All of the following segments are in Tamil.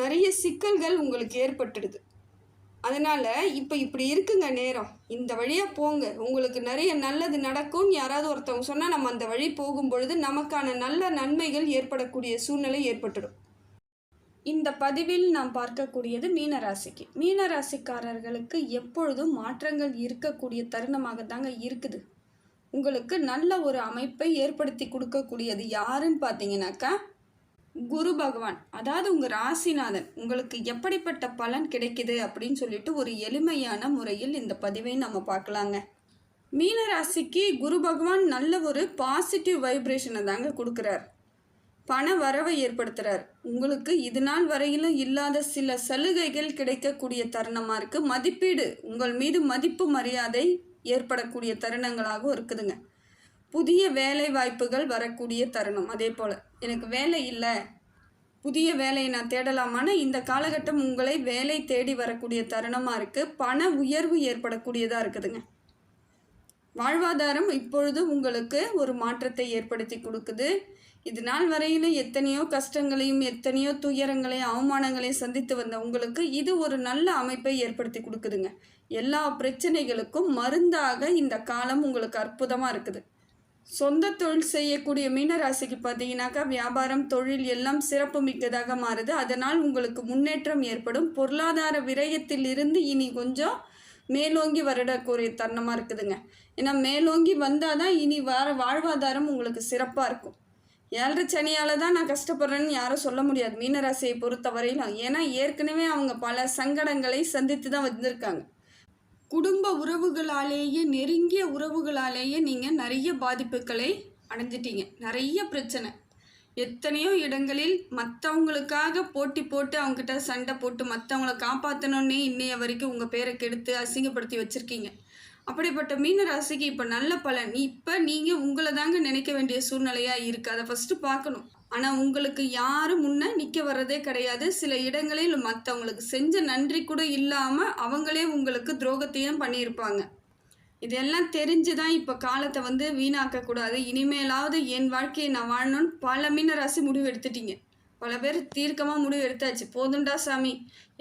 நிறைய சிக்கல்கள் உங்களுக்கு ஏற்பட்டுடுது. அதனால் இப்போ இப்படி இருக்குங்க நேரம். இந்த வழியாக போங்க. உங்களுக்கு நிறைய நல்லது நடக்கும்னு யாராவது ஒருத்தவங்க சொன்னால் நம்ம அந்த வழி போகும் பொழுது நமக்கான நல்ல நன்மைகள் ஏற்படக்கூடிய சூழ்நிலை ஏற்பட்டுடும். இந்த பதிவில் நாம் பார்க்கக்கூடியது மீனராசிக்கு. மீனராசிக்காரர்களுக்கு எப்பொழுதும் மாற்றங்கள் இருக்கக்கூடிய தருணமாக தாங்க இருக்குது. உங்களுக்கு நல்ல ஒரு அமைப்பை ஏற்படுத்தி கொடுக்கக்கூடியது யாருன்னு பார்த்தீங்கன்னாக்கா குரு பகவான் அதாவது உங்கள் ராசிநாதன் உங்களுக்கு எப்படிப்பட்ட பலன் கிடைக்குது அப்படின்னு சொல்லிட்டு ஒரு எளிமையான முறையில் இந்த பதிவை நம்ம பார்க்கலாங்க. மீன ராசிக்கு குரு பகவான் நல்ல ஒரு பாசிட்டிவ் வைப்ரேஷனை தாங்க கொடுக்குறார். பண வரவை ஏற்படுத்துகிறார் உங்களுக்கு இது நாள் வரையிலும் இல்லாத சில சலுகைகள் கிடைக்கக்கூடிய தருணமாக இருக்குது மதிப்பீடு உங்கள் மீது மதிப்பு மரியாதை ஏற்படக்கூடிய தருணங்களாகவும் இருக்குதுங்க. புதிய வேலை வாய்ப்புகள் வரக்கூடிய தருணம் அதே போல். எனக்கு வேலை இல்லை. புதிய வேலையை நான் தேடலாமான்னு இந்த காலகட்டம் உங்களை வேலை தேடி வரக்கூடிய தருணமாக இருக்குது பண உயர்வு ஏற்படக்கூடியதாக இருக்குதுங்க. வாழ்வாதாரம் இப்பொழுது உங்களுக்கு ஒரு மாற்றத்தை ஏற்படுத்தி கொடுக்குது. இது நாள் வரையில் எத்தனையோ கஷ்டங்களையும் எத்தனையோ துயரங்களையும் அவமானங்களையும் சந்தித்து வந்த உங்களுக்கு இது ஒரு நல்ல அமைப்பை ஏற்படுத்தி கொடுக்குதுங்க. எல்லா பிரச்சனைகளுக்கும் மருந்தாக இந்த காலம் உங்களுக்கு அற்புதமாக இருக்குது. சொந்த தொழில் செய்யக்கூடிய மீனராசிக்கு பார்த்தீங்கன்னாக்கா வியாபாரம் தொழில் எல்லாம் சிறப்பு மிக்கதாக மாறுது. அதனால் உங்களுக்கு முன்னேற்றம் ஏற்படும். பொருளாதார விரயத்தில் இருந்து இனி கொஞ்சம் மேலோங்கி வருடக்கூடிய தருணமாக இருக்குதுங்க. ஏன்னா மேலோங்கி வந்தால் தான் இனி வர வாழ்வாதாரம் உங்களுக்கு சிறப்பாக இருக்கும். ஏழரை சனியால் தான் நான் கஷ்டப்படுறேன்னு யாரும் சொல்ல முடியாது. மீனராசியை பொறுத்த வரையிலும் ஏன்னா ஏற்கனவே அவங்க பல சங்கடங்களை சந்தித்து தான் வந்திருக்காங்க. குடும்ப உறவுகளாலேயே நெருங்கிய உறவுகளாலேயே நீங்கள் நிறைய பாதிப்புகளை அடைஞ்சிட்டீங்க. நிறைய பிரச்சனை. எத்தனையோ இடங்களில் மற்றவங்களுக்காக போட்டி போட்டு அவங்ககிட்ட சண்டை போட்டு மற்றவங்கள காப்பாற்றணுன்னே இன்னைய வரைக்கும் உங்கள் பேரை கெடுத்து அசிங்கப்படுத்தி வச்சுருக்கீங்க. அப்படிப்பட்ட மீன ராசிக்கு இப்போ நல்ல பலன். இப்போ நீங்கள் உங்களை தாங்க நினைக்க வேண்டிய சூழ்நிலையாக இருக்குது அதை ஃபஸ்ட்டு பார்க்கணும். ஆனால் உங்களுக்கு யாரும் முன்னே நிற்க வர்றதே கிடையாது. சில இடங்களில் மற்றவங்களுக்கு செஞ்ச நன்றி கூட இல்லாமல் அவங்களே உங்களுக்கு துரோகத்தையும் பண்ணியிருப்பாங்க. இதெல்லாம் தெரிஞ்சு தான் இப்போ காலத்தை வந்து வீணாக்கக்கூடாது. இனிமேலாவது என் வாழ்க்கையை நான் வாழணும்னு பல மீனராசி முடிவு எடுத்துட்டீங்க. பல பேர் தீர்க்கமாக முடிவு எடுத்தாச்சு. போதுண்டா சாமி.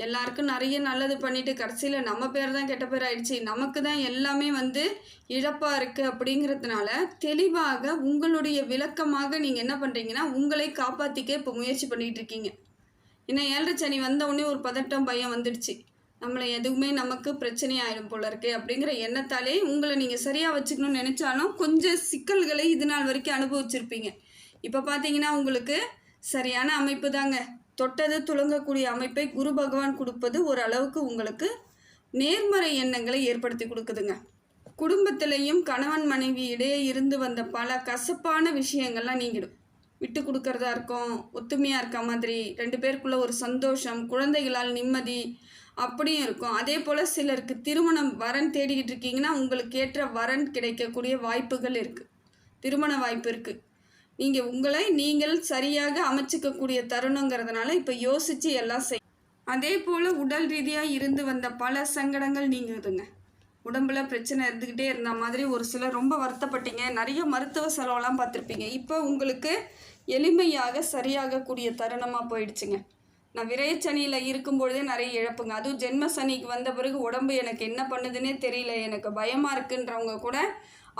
எல்லாருக்கும் நிறைய நல்லது பண்ணிட்டு கடைசியில் நம்ம பேர் தான் கெட்ட பேர் ஆயிடுச்சு. நமக்கு தான் எல்லாமே வந்து இழப்பாக இருக்குது அப்படிங்கிறதுனால தெளிவாக உங்களுடைய விளக்கமாக நீங்கள் என்ன பண்ணுறீங்கன்னா உங்களை காப்பாற்றிக்க இப்போ முயற்சி பண்ணிகிட்டு இருக்கீங்க. ஏன்னா ஏழரை சனி வந்த உடனே ஒரு பதட்டம் பயம் வந்துடுச்சு. நம்மளை எதுவுமே நமக்கு பிரச்சனை ஆயிடும் போல இருக்கு அப்படிங்கிற எண்ணத்தாலே உங்களை நீங்கள் சரியாக வச்சுக்கணும்னு நினச்சாலும் கொஞ்சம் சிக்கல்களை இது நாள் வரைக்கும் அனுபவிச்சிருப்பீங்க. இப்போ பார்த்தீங்கன்னா உங்களுக்கு சரியான அமைப்பு தாங்க. தொட்டது துளங்கக்கூடிய அமைப்பை குரு பகவான் கொடுப்பது ஓரளவுக்கு உங்களுக்கு நேர்மறை எண்ணங்களை ஏற்படுத்தி கொடுக்குதுங்க. குடும்பத்திலையும் கணவன் மனைவி இடையே இருந்து வந்த பல கசப்பான விஷயங்கள்லாம் நீங்கிடும். விட்டு கொடுக்கறதா இருக்கும் ஒத்துமையாக இருக்க மாதிரி ரெண்டு பேருக்குள்ள ஒரு சந்தோஷம் குழந்தைகளால் நிம்மதி அப்படியும் இருக்கும். அதே போல் சிலருக்கு திருமணம் வரன் தேடிக்கிட்டு இருக்கீங்கன்னா உங்களுக்கு ஏற்ற வரன் கிடைக்கக்கூடிய வாய்ப்புகள் இருக்குது திருமண வாய்ப்பு இருக்குது நீங்கள் உங்களை நீங்கள் சரியாக அமைச்சிக்கக்கூடிய தருணங்கிறதுனால இப்போ யோசித்து எல்லாம் செய். அதே போல் உடல் ரீதியாக இருந்து வந்த பல சங்கடங்கள் நீங்குதுங்க. உடம்புல பிரச்சனை இருந்துக்கிட்டே இருந்த மாதிரி ஒரு சிலர் ரொம்ப வருத்தப்பட்டீங்க. நிறைய மருத்துவ செலவெல்லாம் பார்த்துருப்பீங்க. இப்போ உங்களுக்கு எளிமையாக சரியாகக்கூடிய தருணமாக போயிடுச்சுங்க. நான் விரைச்சனியில் இருக்கும்பொழுதே நிறைய இழப்புங்க. அதுவும் ஜென்ம சனிக்கு வந்த பிறகு உடம்பு எனக்கு என்ன பண்ணுதுன்னே தெரியல. எனக்கு பயமாக இருக்குன்றவங்க கூட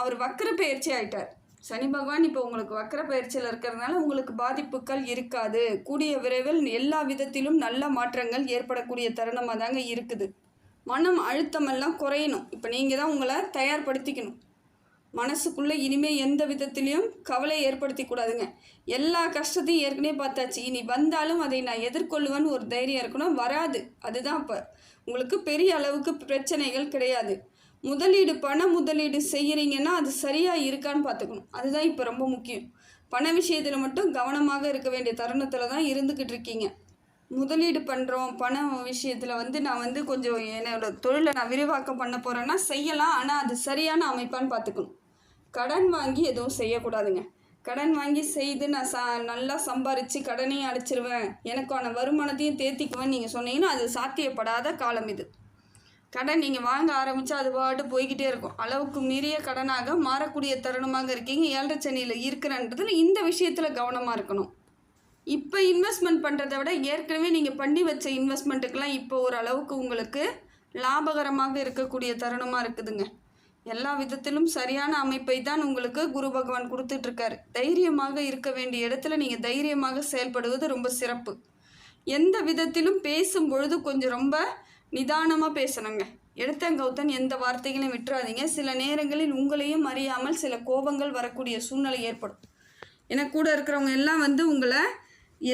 அவர் வக்கர பயிற்சி ஆயிட்டார். சனி பகவான் இப்போ உங்களுக்கு வக்கர பயிற்சியில் இருக்கிறதுனால உங்களுக்கு பாதிப்புகள் இருக்காது. கூடிய விரைவில் எல்லா விதத்திலும் நல்ல மாற்றங்கள் ஏற்படக்கூடிய தருணமாக தாங்க இருக்குது. மனம் அழுத்தமெல்லாம் குறையணும். இப்போ நீங்கள் தான் உங்களை தயார்படுத்திக்கணும். மனசுக்குள்ளே இனிமேல் எந்த விதத்துலேயும் கவலை ஏற்படுத்தி கூடாதுங்க. எல்லா கஷ்டத்தையும் ஏற்கனவே பார்த்தாச்சு. இனி வந்தாலும் அதை நான் எதிர்கொள்ளுவேன்னு ஒரு தைரியம் இருக்கணும். வராது. அதுதான் இப்போ. உங்களுக்கு பெரிய அளவுக்கு பிரச்சனைகள் கிடையாது. முதலீடு பண முதலீடு செய்கிறீங்கன்னா அது சரியாக இருக்கான்னு பார்த்துக்கணும். அதுதான் இப்போ ரொம்ப முக்கியம். பண விஷயத்தில் மட்டும் கவனமாக இருக்க வேண்டிய தருணத்தில் தான் இருந்துக்கிட்டு இருக்கீங்க. முதலீடு பண்ணுறோம் பண விஷயத்தில் வந்து நான் வந்து கொஞ்சம் என்னோடய தொழிலை நான் விரிவாக்கம் பண்ண போகிறேன்னா செய்யலாம். ஆனால் அது சரியான அமைப்பான்னு பார்த்துக்கணும். கடன் வாங்கி எதுவும் செய்யக்கூடாதுங்க. கடன் வாங்கி செய்து நான் சா நல்லா சம்பாரித்து கடனையும் அடைச்சிருவேன். எனக்கான வருமானத்தையும் தேர்த்திக்குவேன் நீங்கள் சொன்னீங்கன்னா அது சாத்தியப்படாத காலம் இது. கடன் நீங்கள் வாங்க ஆரம்பித்தா அது பாட்டு போய்கிட்டே இருக்கும். அளவுக்கு மீறிய கடனாக மாறக்கூடிய தருணமாக இருக்கீங்க. ஏழரை சனியில் இருக்கிறன்றதுல இந்த விஷயத்தில் கவனமாக இருக்கணும். இப்போ இன்வெஸ்ட்மெண்ட் பண்ணுறதை விட ஏற்கனவே நீங்கள் பண்ணி வச்ச இன்வெஸ்ட்மெண்ட்டுக்கெலாம் இப்போ ஒரு அளவுக்கு உங்களுக்கு லாபகரமாக இருக்கக்கூடிய தருணமாக இருக்குதுங்க. எல்லா விதத்திலும் சரியான அமைப்பை தான் உங்களுக்கு குரு பகவான் கொடுத்துட்ருக்காரு. தைரியமாக இருக்க வேண்டிய இடத்துல நீங்கள் தைரியமாக செயல்படுவது ரொம்ப சிறப்பு. எந்த விதத்திலும் பேசும் பொழுது கொஞ்சம் ரொம்ப நிதானமாக பேசணுங்க. எடுத்தங்கௌத்தன் எந்த வார்த்தைகளையும் விட்டுறாதீங்க. சில நேரங்களில் உங்களையும் அறியாமல் சில கோபங்கள் வரக்கூடிய சூழ்நிலை ஏற்படும். ஏன்னா கூட இருக்கிறவங்க எல்லாம் வந்து உங்களை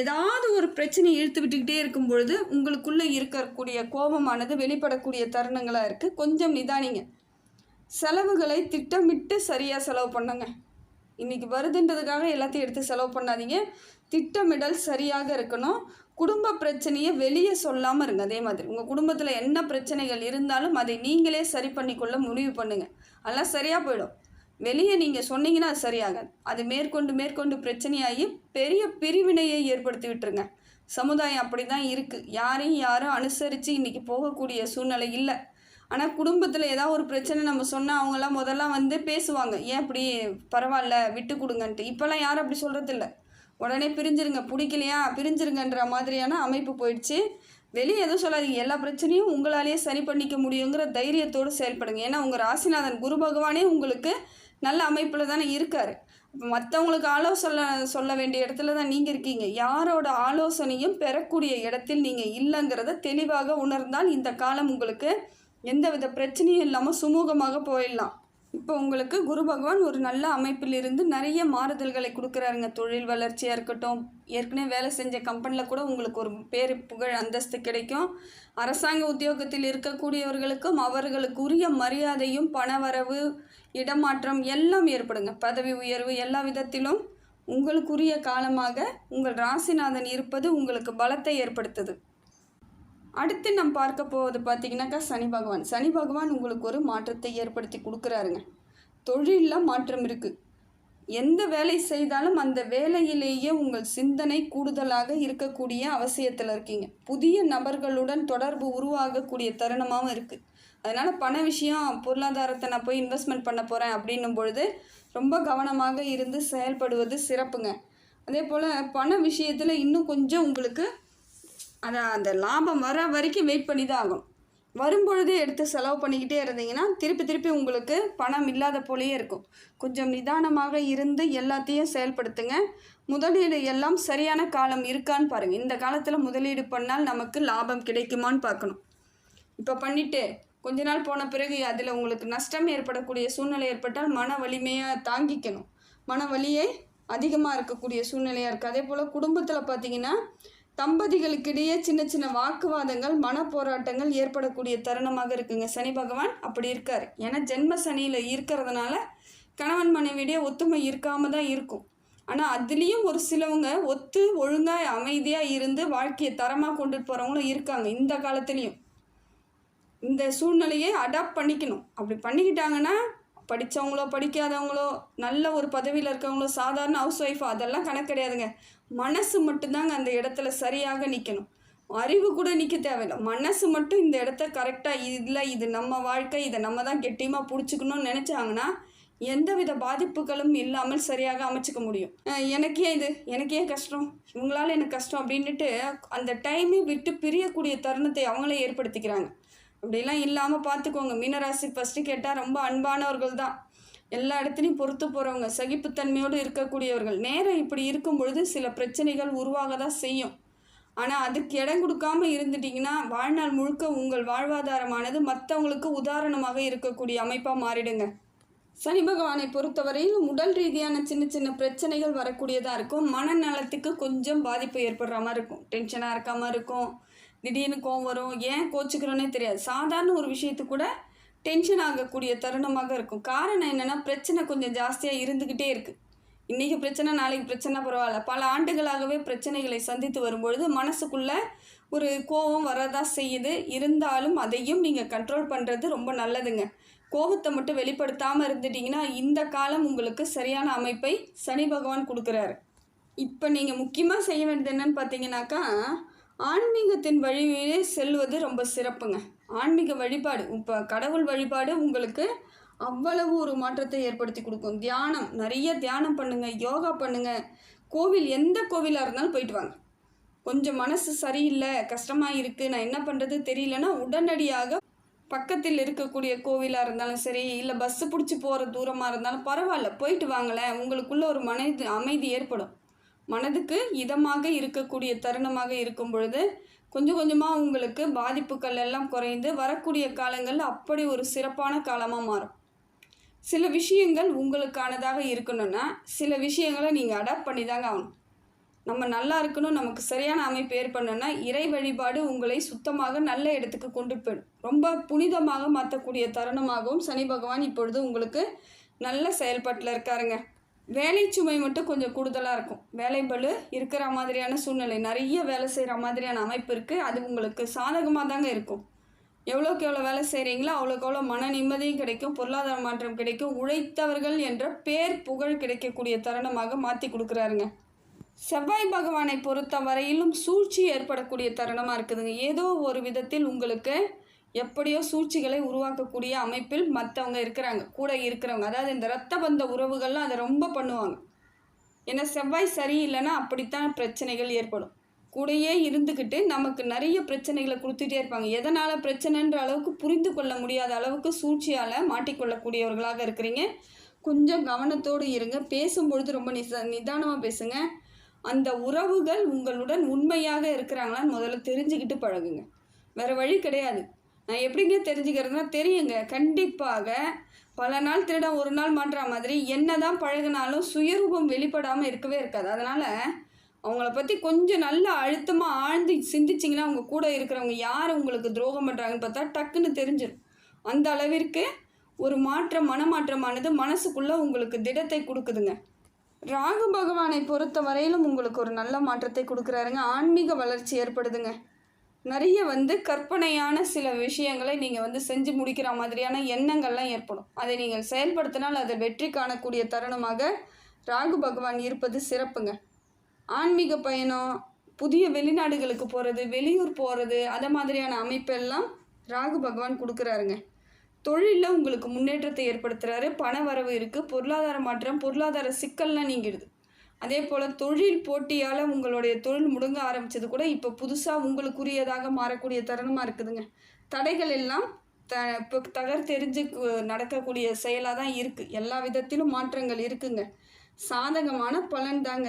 ஏதாவது ஒரு பிரச்சனை இழுத்து விட்டுக்கிட்டே இருக்கும் பொழுது உங்களுக்குள்ளே இருக்கக்கூடிய கோபமானது வெளிப்படக்கூடிய தருணங்களாக இருக்குது கொஞ்சம் நிதானிங்க. செலவுகளை திட்டமிட்டு சரியாக செலவு பண்ணுங்க. இன்றைக்கி வருதுன்றதுக்காக எல்லாத்தையும் எடுத்து செலவு பண்ணாதீங்க. திட்டமிடல் சரியாக இருக்கணும். குடும்ப பிரச்சனையை வெளியே சொல்லாமல் இருங்க அதே மாதிரி. உங்கள் குடும்பத்தில் என்ன பிரச்சனைகள் இருந்தாலும் அதை நீங்களே சரி பண்ணிக்கொள்ள முடிவு பண்ணுங்கள் அதெல்லாம் சரியாக போயிடும். வெளியே நீங்கள் சொன்னீங்கன்னா அது சரியாகாது. அது மேற்கொண்டு மேற்கொண்டு பிரச்சனையாகி பெரிய பிரிவினையை ஏற்படுத்தி விட்டுருங்க சமுதாயம் அப்படி தான் இருக்குது யாரையும் யாரும் அனுசரித்து இன்றைக்கி போகக்கூடிய சூழ்நிலை இல்லை. ஆனால் குடும்பத்தில் ஏதாவது ஒரு பிரச்சனை நம்ம சொன்னால் அவங்கெல்லாம் முதல்ல வந்து பேசுவாங்க. ஏன் இப்படி பரவாயில்ல விட்டு கொடுங்கன்ட்டு. இப்போல்லாம் யாரும் அப்படி சொல்கிறதில்ல உடனே பிரிஞ்சிருங்க பிடிக்கலையா? பிரிஞ்சிருங்கன்ற மாதிரியான அமைப்பு போயிடுச்சு. வெளியே எதுவும் சொல்லாதீங்க. எல்லா பிரச்சனையும் உங்களாலேயே சரி பண்ணிக்க முடியுங்கிற தைரியத்தோடு செயல்படுங்க. ஏன்னா உங்கள் ராசிநாதன் குரு பகவானே உங்களுக்கு நல்ல அமைப்பில் தானே இருக்கார். இப்போ மற்றவங்களுக்கு ஆலோசனை சொல்ல வேண்டிய இடத்துல தான் நீங்கள் இருக்கீங்க. யாரோட ஆலோசனையும் பெறக்கூடிய இடத்தில் நீங்கள் இல்லைங்கிறத தெளிவாக உணர்ந்தால் இந்த காலம் உங்களுக்கு எந்தவித பிரச்சனையும் இல்லாமல் சுமூகமாக போயிடலாம். இப்போ உங்களுக்கு குரு பகவான் ஒரு நல்ல அமைப்பில் இருந்து நிறைய மாறுதல்களை கொடுக்குறாருங்க. தொழில் வளர்ச்சியாக இருக்கட்டும் ஏற்கனவே வேலை செஞ்ச கம்பெனியில் கூட உங்களுக்கு ஒரு பேர் புகழ் அந்தஸ்து கிடைக்கும். அரசாங்க உத்தியோகத்தில் இருக்கக்கூடியவர்களுக்கும் அவர்களுக்கு உரிய மரியாதையும் பணவரவு இடமாற்றம் எல்லாம் ஏற்படுங்க. பதவி உயர்வு எல்லா விதத்திலும் உங்களுக்குரிய காலமாக உங்கள் ராசிநாதன் இருப்பது உங்களுக்கு பலத்தை ஏற்படுத்துது. அடுத்து நம்ம பார்க்க போவது பார்த்தீங்கன்னாக்கா சனி பகவான். சனி பகவான் உங்களுக்கு ஒரு மாற்றத்தை ஏற்படுத்தி கொடுக்குறாருங்க. தொழிலில் மாற்றம் இருக்குது எந்த வேலை செய்தாலும் அந்த வேலையிலேயே உங்கள் சிந்தனை கூடுதலாக இருக்கக்கூடிய அவசியத்தில் இருக்கீங்க. புதிய நபர்களுடன் தொடர்பு உருவாகக்கூடிய தருணமாகவும் இருக்குது அதனால் பண விஷயம் பொருளாதாரத்தை நான் போய் இன்வெஸ்ட்மெண்ட் பண்ண போகிறேன் அப்படின்னும் பொழுது ரொம்ப கவனமாக இருந்து செயல்படுவது சிறப்புங்க. அதே போல் பண விஷயத்தில் இன்னும் கொஞ்சம் உங்களுக்கு அதை அந்த லாபம் வர வரைக்கும் வெயிட் பண்ணி தான் ஆகும். வரும்பொழுதே எடுத்து செலவு பண்ணிக்கிட்டே இருந்தீங்கன்னா திருப்பி திருப்பி உங்களுக்கு பணம் இல்லாத போலேயே இருக்கும். கொஞ்சம் நிதானமாக இருந்து எல்லாத்தையும் செயல்படுத்துங்க. முதலீடு எல்லாம் சரியான காலம் இருக்கான்னு பாருங்கள் இந்த காலத்தில் முதலீடு பண்ணால் நமக்கு லாபம் கிடைக்குமான்னு பார்க்கணும். இப்போ பண்ணிவிட்டு கொஞ்ச நாள் போன பிறகு அதில் உங்களுக்கு நஷ்டம் ஏற்படக்கூடிய சூழ்நிலை ஏற்பட்டால் மன வலிமையாக தாங்கிக்கணும். மன வலியை அதிகமாக இருக்கக்கூடிய சூழ்நிலையாக இருக்குது அதே போல் குடும்பத்தில் பார்த்தீங்கன்னா தம்பதிகளுக்கிடையே சின்ன சின்ன வாக்குவாதங்கள் மன போராட்டங்கள் ஏற்படக்கூடிய தருணமாக இருக்குங்க. சனி பகவான் அப்படி இருக்கார். ஏன்னா ஜென்ம சனியில் இருக்கிறதுனால கணவன் மனைவியிடையே ஒத்துமை இருக்காம தான் இருக்கும். ஆனால் அதுலேயும் ஒரு சிலவங்க ஒத்து ஒழுங்காக அமைதியாக இருந்து வாழ்க்கையை தரமாக கொண்டுட்டு போகிறவங்களும் இருக்காங்க இந்த காலத்துலேயும். இந்த சூழ்நிலையை அடாப்ட் பண்ணிக்கணும். அப்படி பண்ணிக்கிட்டாங்கன்னா படித்தவங்களோ படிக்காதவங்களோ நல்ல ஒரு பதவியில் இருக்கவங்களோ சாதாரண ஹவுஸ் ஒய்ஃபோ அதெல்லாம் கணக்கு கிடையாதுங்க. மனசு மட்டும்தாங்க அந்த இடத்துல சரியாக நிற்கணும் அறிவு கூட நிற்க தேவையில்லை. மனசு மட்டும் இந்த இடத்த கரெக்டாக இல்லை இது நம்ம வாழ்க்கை இதை நம்ம தான் கெட்டியமாக பிடிச்சிக்கணும்னு நினச்சாங்கன்னா எந்தவித பாதிப்புகளும் இல்லாமல் சரியாக அமைச்சிக்க முடியும். எனக்கு ஏன் இது? எனக்கு ஏன் கஷ்டம்? இவங்களால எனக்கு கஷ்டம் அப்படின்ட்டு அந்த டைமை விட்டு பிரியக்கூடிய தருணத்தை அவங்களே ஏற்படுத்திக்கிறாங்க. அப்படிலாம் இல்லாமல் பார்த்துக்கோங்க மீனராசி ஃபஸ்ட்டு கேட்டால் ரொம்ப அன்பானவர்கள் தான். எல்லா இடத்துலையும் பொறுத்து போகிறவங்க சகிப்புத்தன்மையோடு இருக்கக்கூடியவர்கள். நேரம் இப்படி இருக்கும் பொழுது சில பிரச்சனைகள் உருவாக தான் செய்யும். ஆனால் அதுக்கு இடம் கொடுக்காம இருந்துட்டிங்கன்னா வாழ்நாள் முழுக்க உங்கள் வாழ்வாதாரமானது மற்றவங்களுக்கு உதாரணமாக இருக்கக்கூடிய அமைப்பாக மாறிடுங்க. சனி பகவானை பொறுத்தவரையில் உடல் ரீதியான சின்ன சின்ன பிரச்சனைகள் வரக்கூடியதாக இருக்கும். மனநலத்துக்கு கொஞ்சம் பாதிப்பு ஏற்படுற மாதிரி இருக்கும். டென்ஷனாக இருக்காமல் இருக்கும். திடீர்னு கோவம் வரும். ஏன் கோச்சுக்கிறோன்னே தெரியாது. சாதாரண ஒரு விஷயத்துக்கு கூட டென்ஷன் ஆகக்கூடிய தருணமாக இருக்கும். காரணம் என்னென்னா பிரச்சனை கொஞ்சம் ஜாஸ்தியாக இருந்துக்கிட்டே இருக்குது இன்றைக்கி பிரச்சனை நாளைக்கு பிரச்சனை பரவாயில்ல. பல ஆண்டுகளாகவே பிரச்சனைகளை சந்தித்து வரும்பொழுது மனசுக்குள்ளே ஒரு கோபம் வரதா செய்யுது. இருந்தாலும் அதையும் நீங்கள் கண்ட்ரோல் பண்ணுறது ரொம்ப நல்லதுங்க. கோபத்தை மட்டும் வெளிப்படுத்தாமல் இருந்துட்டிங்கன்னா இந்த காலம் உங்களுக்கு சரியான அமைப்பை சனி பகவான் கொடுக்குறாரு. இப்போ நீங்கள் முக்கியமாக செய்ய வேண்டியது என்னன்னு பார்த்தீங்கன்னாக்கா ஆன்மீகத்தின் வழியிலே செல்வது ரொம்ப சிறப்புங்க. ஆன்மீக வழிபாடு இப்போ கடவுள் வழிபாடு உங்களுக்கு அவ்வளவு ஒரு மாற்றத்தை ஏற்படுத்தி கொடுக்கும். தியானம் நிறைய தியானம் பண்ணுங்கள் யோகா பண்ணுங்கள் கோவில் எந்த கோவிலாக இருந்தாலும் போயிட்டு வாங்க. கொஞ்சம் மனசு சரியில்லை கஷ்டமாக இருக்குது நான் என்ன பண்ணுறது தெரியலன்னா உடனடியாக பக்கத்தில் இருக்கக்கூடிய கோவிலாக இருந்தாலும் சரி இல்லை பஸ்ஸு பிடிச்சி போகிற தூரமாக இருந்தாலும் பரவாயில்ல போயிட்டு வாங்களேன். உங்களுக்குள்ளே ஒரு மனது அமைதி ஏற்படும். மனதுக்கு இதமாக இருக்கக்கூடிய தருணமாக இருக்கும் பொழுது கொஞ்சம் கொஞ்சமாக உங்களுக்கு பாதிப்புகள் எல்லாம் குறைந்து வரக்கூடிய காலங்கள் அப்படி ஒரு சிறப்பான காலமாக மாறும். சில விஷயங்கள் உங்களுக்கானதாக இருக்கணும்னா சில விஷயங்களை நீங்கள் அடாப்ட் பண்ணி தாங்க ஆகணும். நம்ம நல்லா இருக்கணும் நமக்கு சரியான அமைப்பு ஏற்படணும்னா இறை வழிபாடு உங்களை சுத்தமாக நல்ல இடத்துக்கு கொண்டு போயிடும். ரொம்ப புனிதமாக மாற்றக்கூடிய தருணமாகவும் சனி பகவான் இப்பொழுது உங்களுக்கு நல்ல செயல்பாட்டில் இருக்காருங்க. வேலை சுமை மட்டும் கொஞ்சம் கூடுதலாக இருக்கும். வேலை பளு இருக்கிற மாதிரியான சூழ்நிலை நிறைய வேலை செய்கிற மாதிரியான அமைப்பு இருக்குது அது உங்களுக்கு சாதகமாக தாங்க இருக்கும். எவ்வளோக்கு எவ்வளோ வேலை செய்கிறீங்களோ அவ்வளோக்கு எவ்வளோ மன நிம்மதியும் கிடைக்கும் பொருளாதார மாற்றம் கிடைக்கும். உழைத்தவர்கள் என்ற பேர் புகழ் கிடைக்கக்கூடிய தருணமாக மாற்றி கொடுக்குறாருங்க. செவ்வாய் பகவானை பொறுத்த வரையிலும் சூழ்ச்சி ஏற்படக்கூடிய தருணமாக இருக்குதுங்க. ஏதோ ஒரு விதத்தில் உங்களுக்கு எப்படியோ சூழ்ச்சிகளை உருவாக்கக்கூடிய அமைப்பில் மற்றவங்க இருக்கிறாங்க கூட இருக்கிறவங்க. அதாவது இந்த ரத்த பந்த உறவுகள்லாம் அதை ரொம்ப பண்ணுவாங்க. ஏன்னா செவ்வாய் சரியில்லைன்னா அப்படித்தான் பிரச்சனைகள் ஏற்படும். கூடயே இருந்துக்கிட்டு நமக்கு நிறைய பிரச்சனைகளை கொடுத்துட்டே இருப்பாங்க. எதனால் பிரச்சனைன்ற அளவுக்கு புரிந்து கொள்ள முடியாத அளவுக்கு சூழ்ச்சியால் மாட்டிக்கொள்ளக்கூடியவர்களாக இருக்கிறீங்க. கொஞ்சம் கவனத்தோடு இருங்க. பேசும்பொழுது ரொம்ப நிச நிதானமாக பேசுங்க. அந்த உறவுகள் உங்களுடன் உண்மையாக இருக்கிறாங்களான்னு முதல்ல தெரிஞ்சுக்கிட்டு பழகுங்க. வேறு வழி கிடையாது. நான் எப்படிங்க தெரிஞ்சுக்கிறதுனா தெரியுங்க. கண்டிப்பாக பல நாள் திருடம் ஒரு நாள் மாட்டுற மாதிரி என்ன தான் பழகினாலும் சுயரூபம் வெளிப்படாமல் இருக்கவே இருக்காது. அதனால் அவங்கள பற்றி கொஞ்சம் நல்லா அழுத்தமாக ஆழ்ந்து சிந்திச்சிங்கன்னா அவங்க கூட இருக்கிறவங்க யார் உங்களுக்கு துரோகம் பண்ணுறாங்கன்னு பார்த்தா டக்குன்னு தெரிஞ்சிடும் அந்த அளவிற்கு ஒரு மாற்றம் மனமாற்றமானது மனசுக்குள்ளே உங்களுக்கு திடத்தை கொடுக்குதுங்க. ராகு பகவானை பொறுத்த வரையிலும் உங்களுக்கு ஒரு நல்ல மாற்றத்தை கொடுக்குறாருங்க. ஆன்மீக வளர்ச்சி ஏற்படுதுங்க. நிறைய வந்து கற்பனையான சில விஷயங்களை நீங்கள் வந்து செஞ்சு முடிக்கிற மாதிரியான எண்ணங்கள்லாம் ஏற்படும். அதை நீங்கள் செயல்படுத்தினால் அதை வெற்றி காணக்கூடிய தருணமாக ராகு பகவான் இருப்பது சிறப்புங்க. ஆன்மீக பயணம் புதிய வெளிநாடுகளுக்கு போகிறது வெளியூர் போகிறது அதை மாதிரியான அமைப்பெல்லாம் ராகு பகவான் கொடுக்குறாருங்க. தொழிலில் உங்களுக்கு முன்னேற்றத்தை ஏற்படுத்துகிறாரு பண வரவு இருக்குது பொருளாதார மாற்றம் பொருளாதார சிக்கல்லாம் நீங்கிடுது. அதே போல் தொழில் போட்டியால் உங்களுடைய தொழில் முடங்க ஆரம்பித்தது கூட இப்போ புதுசாக உங்களுக்குரியதாக மாறக்கூடிய தருணமாக இருக்குதுங்க. தடைகள் எல்லாம் த இப்போ தகர் தெரிஞ்சு நடக்கக்கூடிய செயலாக தான் இருக்குது எல்லா விதத்திலும் மாற்றங்கள் இருக்குங்க. சாதகமான பலன் தாங்க.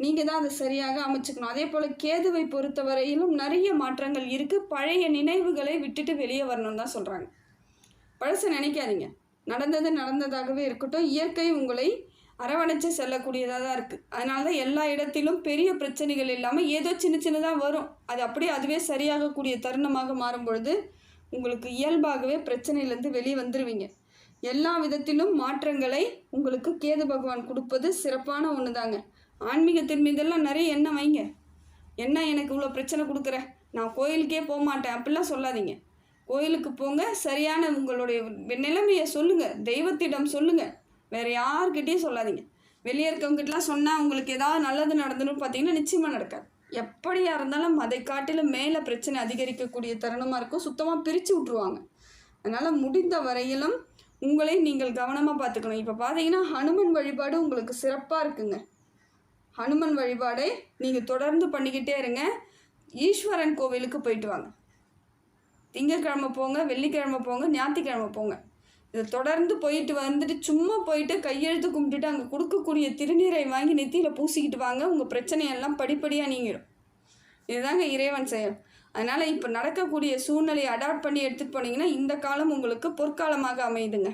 நீங்கள் தான் அதை சரியாக அமைச்சுக்கணும். அதே போல் கேதுவை பொறுத்தவரையிலும் நிறைய மாற்றங்கள் இருக்குது பழைய நினைவுகளை விட்டுட்டு வெளியே வரணும்னு தான் சொல்கிறாங்க பழச நினைக்காதீங்க. நடந்தது நடந்ததாகவே இருக்கட்டும். இயற்கை உங்களை அரவணைச்சு செல்லக்கூடியதாக தான் இருக்குது அதனால தான் எல்லா இடத்திலும் பெரிய பிரச்சனைகள் இல்லாமல் ஏதோ சின்ன சின்னதாக வரும். அது அப்படியே அதுவே சரியாகக்கூடிய தருணமாக மாறும் பொழுது உங்களுக்கு இயல்பாகவே பிரச்சனையிலேருந்து வெளியே வந்துடுவீங்க எல்லா விதத்திலும் மாற்றங்களை உங்களுக்கு கேது பகவான் கொடுப்பது சிறப்பான ஒன்று தாங்க ஆன்மீகத்தின் மீதெல்லாம் நிறைய எண்ணம் வைங்க. என்ன எனக்கு இவ்வளோ பிரச்சனை கொடுக்குற? நான் கோயிலுக்கே போக மாட்டேன். அப்படிலாம் சொல்லாதீங்க. கோயிலுக்கு போங்க. சரியான உங்களுடைய நிலைமையை சொல்லுங்கள் தெய்வத்திடம் சொல்லுங்கள் வேறு யார்கிட்டயும் சொல்லாதீங்க. வெளியே இருக்கவங்ககிட்டலாம் சொன்னால் உங்களுக்கு ஏதாவது நல்லது நடந்துன்னு பார்த்தீங்கன்னா நிச்சயமாக நடக்காது. எப்படியாக இருந்தாலும் அதை காட்டிலும் மேலே பிரச்சனை அதிகரிக்கக்கூடிய தருணமாக இருக்கும். சுத்தமாக பிரித்து விட்ருவாங்க அதனால் முடிந்த வரையிலும் உங்களை நீங்கள் கவனமாக பார்த்துக்கணும். இப்போ பார்த்தீங்கன்னா ஹனுமன் வழிபாடு உங்களுக்கு சிறப்பாக இருக்குங்க. ஹனுமன் வழிபாடை நீங்கள் தொடர்ந்து பண்ணிக்கிட்டே இருங்க. ஈஸ்வரன் கோவிலுக்கு போயிட்டு வாங்க. திங்கக்கிழமை போங்க வெள்ளிக்கிழமை போங்க ஞாயிற்றுக்கிழமை போங்க. இதை தொடர்ந்து போயிட்டு வந்துட்டு சும்மா போயிட்டு கையெழுத்து கும்பிட்டுட்டு அங்கே கொடுக்கக்கூடிய திருநீரை வாங்கி நெத்தியில் பூசிக்கிட்டு வாங்க. உங்கள் பிரச்சனையெல்லாம் படிப்படியாக நீங்கிடும் இதுதாங்க இறைவன் செயல். அதனால் இப்போ நடக்கக்கூடிய சூழ்நிலையை அடாப்ட் பண்ணி எடுத்துகிட்டு போனீங்கன்னா இந்த காலம் உங்களுக்கு பொற்காலமாக அமையுதுங்க.